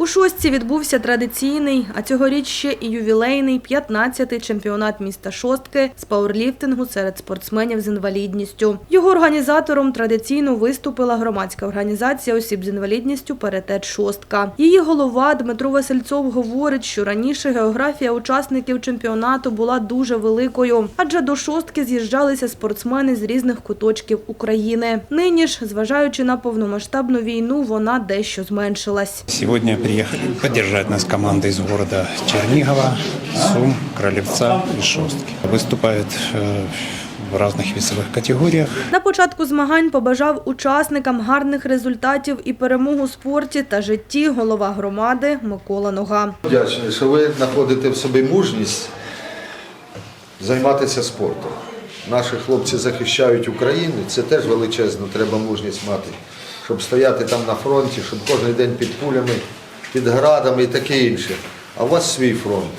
У шостці відбувся традиційний, а цьогоріч ще і ювілейний 15-й чемпіонат міста Шостки з пауерліфтингу серед спортсменів з інвалідністю. Його організатором традиційно виступила громадська організація осіб з інвалідністю «Паритет Шостка». Її голова Дмитро Васильцов говорить, що раніше географія учасників чемпіонату була дуже великою, адже до шостки з'їжджалися спортсмени з різних куточків України. Нині ж, зважаючи на повномасштабну війну, вона дещо зменшилась. Сегодня приехали поддержать нас команда из города Чернигова, Сум, Кролевца и Шостки. Выступает э, в разных весовых категориях. На початку змагань побажав учасникам гарних результатів і перемог у спорті та житті голова громади Микола Нога. Вдячний, що ви знаходите в собі мужність займатися спортом. Наші хлопці захищають Україну, це теж величезно, треба мужність мати, щоб стояти там на фронті, щоб кожен день під пулями, під градами і таке інше. А у вас свій фронт.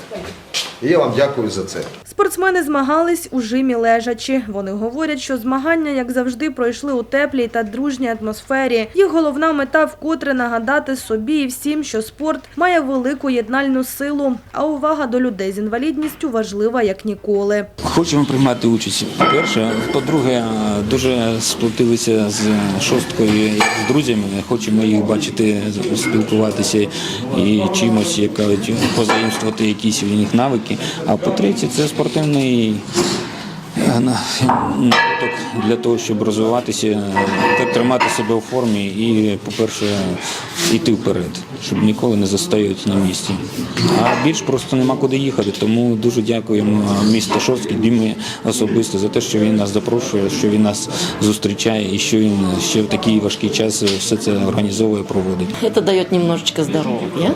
І я вам дякую за це. Спортсмени змагались у жимі лежачі. Вони говорять, що змагання, як завжди, пройшли у теплій та дружній атмосфері. Їх головна мета вкотре нагадати собі і всім, що спорт має велику єднальну силу, а увага до людей з інвалідністю важлива як ніколи. Хочемо приймати участь. По-перше, по-друге, дуже сплотилися з шосткою з друзями. Хочемо їх бачити, спілкуватися і чимось, як кажуть, позаїмствувати якісь у них навики. А по-третє, це спортивний е, напиток для того, щоб розвиватися, тримати себе у формі і, по-перше, йти вперед, щоб ніколи не застоювати на місці. А більш просто нема куди їхати. Тому дуже дякуємо місту Шостки, Дімі особисто за те, що він нас запрошує, що він нас зустрічає і що він ще в такий важкий час все це організовує, проводить. Это дает немножечко здоровья.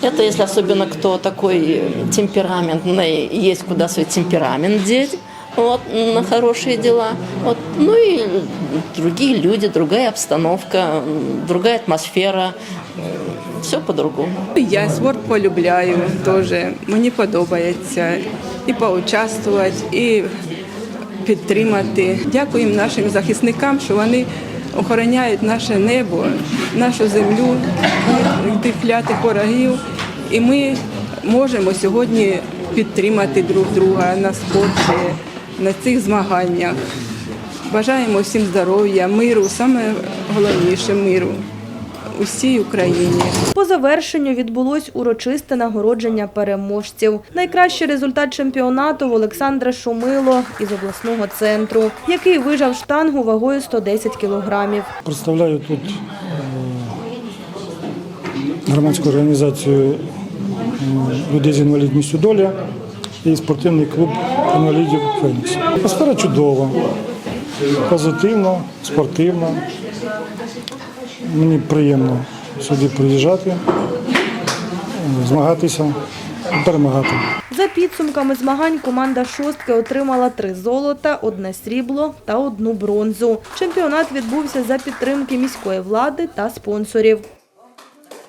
Это если особенно кто такой темпераментный, есть куда свой темперамент деть вот, на хорошие дела. Вот. Ну и другие люди, другая обстановка, другая атмосфера. Все по-другому. Я спорт полюбляю теж. Мені подобається і поучаствувати, і підтримати. Дякуємо нашим захисникам, що вони охороняють наше небо, нашу землю тих клятих ворогів. І ми можемо сьогодні підтримати друг друга на спорті, на цих змаганнях. Бажаємо всім здоров'я, миру, саме головніше миру усій Україні. По завершенню відбулось урочисте нагородження переможців. Найкращий результат чемпіонату в Олександра Шумило із обласного центру, який вижав штангу вагою 110 кілограмів. Представляю тут е, громадську організацію е, людей з інвалідністю доля і спортивний клуб інвалідів Фенікс. Атмосфера чудова, позитивна, спортивна. Мені приємно сюди приїжджати, змагатися перемагати. За підсумками змагань команда шостки отримала три золота, одне срібло та одну бронзу. Чемпіонат відбувся за підтримки міської влади та спонсорів.